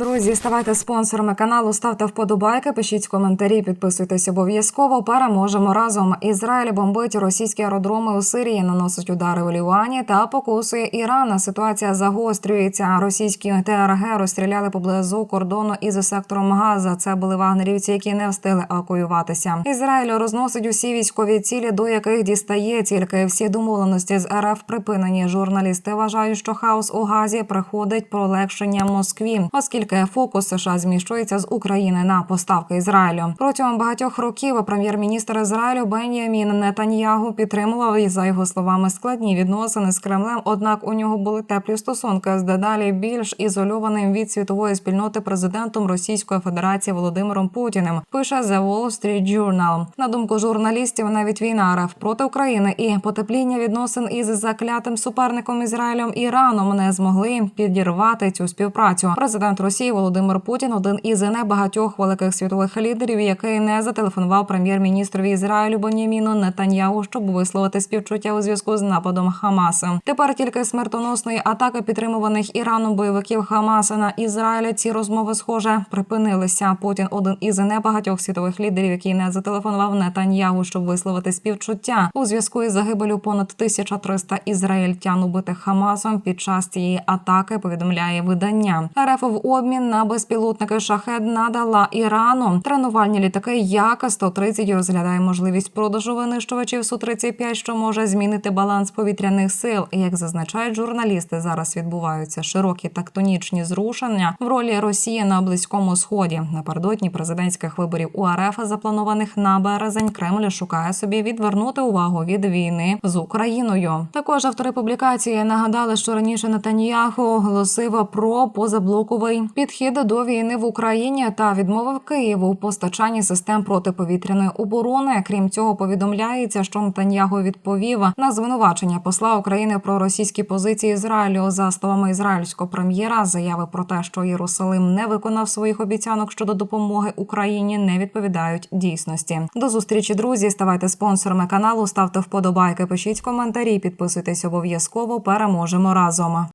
друзі. Ставайте спонсорами каналу, ставте вподобайки, пишіть коментарі, підписуйтесь обов'язково. Переможемо разом. Ізраїль бомбить російські аеродроми у Сирії, наносить удари у Лівані та покусує Ірана. Ситуація загострюється. Російські ТРГ розстріляли поблизу кордону із сектором Газа. Це були вагнерівці, які не встигли евакуюватися. Ізраїль розносить усі військові цілі, до яких дістає тільки всі домовленості з РФ припинені. Журналісти вважають, що хаос у Газі приходить пролегшення Москві, оскільки фокус США зміщується з України на поставки Ізраїлю. Протягом багатьох років прем'єр-міністр Ізраїлю Бенямін Нетаньягу підтримував і за його словами складні відносини з Кремлем. Однак у нього були теплі стосунки з дедалі більш ізольованим від світової спільноти президентом Російської Федерації Володимиром Путіним. Пише The Wall Street Journal. На думку журналістів, навіть війна РФ проти України і потепління відносин із заклятим суперником Ізраїлем Іраном не змогли підірвати цю співпрацю. Президент Росії Володимир Путін один із небагатьох великих світових лідерів, який не зателефонував прем'єр-міністрові Ізраїлю Боніміну Нетаньягу, щоб висловити співчуття у зв'язку з нападом Хамасу. Тепер тільки смертоносної атаки підтримуваних Іраном бойовиків Хамаса на Ізраїль. Ці розмови схоже припинилися. Путін один із небагатьох світових лідерів, який не зателефонував Нетаньягу, щоб висловити співчуття у зв'язку із загибелю понад 1300 ізраїльтян убитих Хамасом під час цієї атаки. Повідомляє видання. РФ в обмін на безпілотники шахед надала Ірану тренувальні літаки. Як 130 розглядає можливість продажу винищувачів су 35 що може змінити баланс повітряних сил. Як зазначають журналісти, зараз відбуваються широкі тактонічні зрушення в ролі Росії на близькому сході. Напередодні президентських виборів у РФ, запланованих на березень, Кремль шукає собі відвернути увагу від війни з Україною. Також автори публікації нагадали, що раніше Нетаньяху оголосив про позаблоковий підхід до війни в Україні та відмовив Києву у постачанні систем протиповітряної оборони. Крім цього, повідомляється, що Нетаньяху відповів на звинувачення посла України про російські позиції Ізраїлю за словами ізраїльського прем'єра. Заяви про те, що Єрусалим не виконав своїх обіцянок щодо допомоги Україні, не відповідають дійсності. До зустрічі, друзі. Ставайте спонсорами каналу, ставте вподобайки, пишіть коментарі, підписуйтесь обов'язково. Переможемо разом.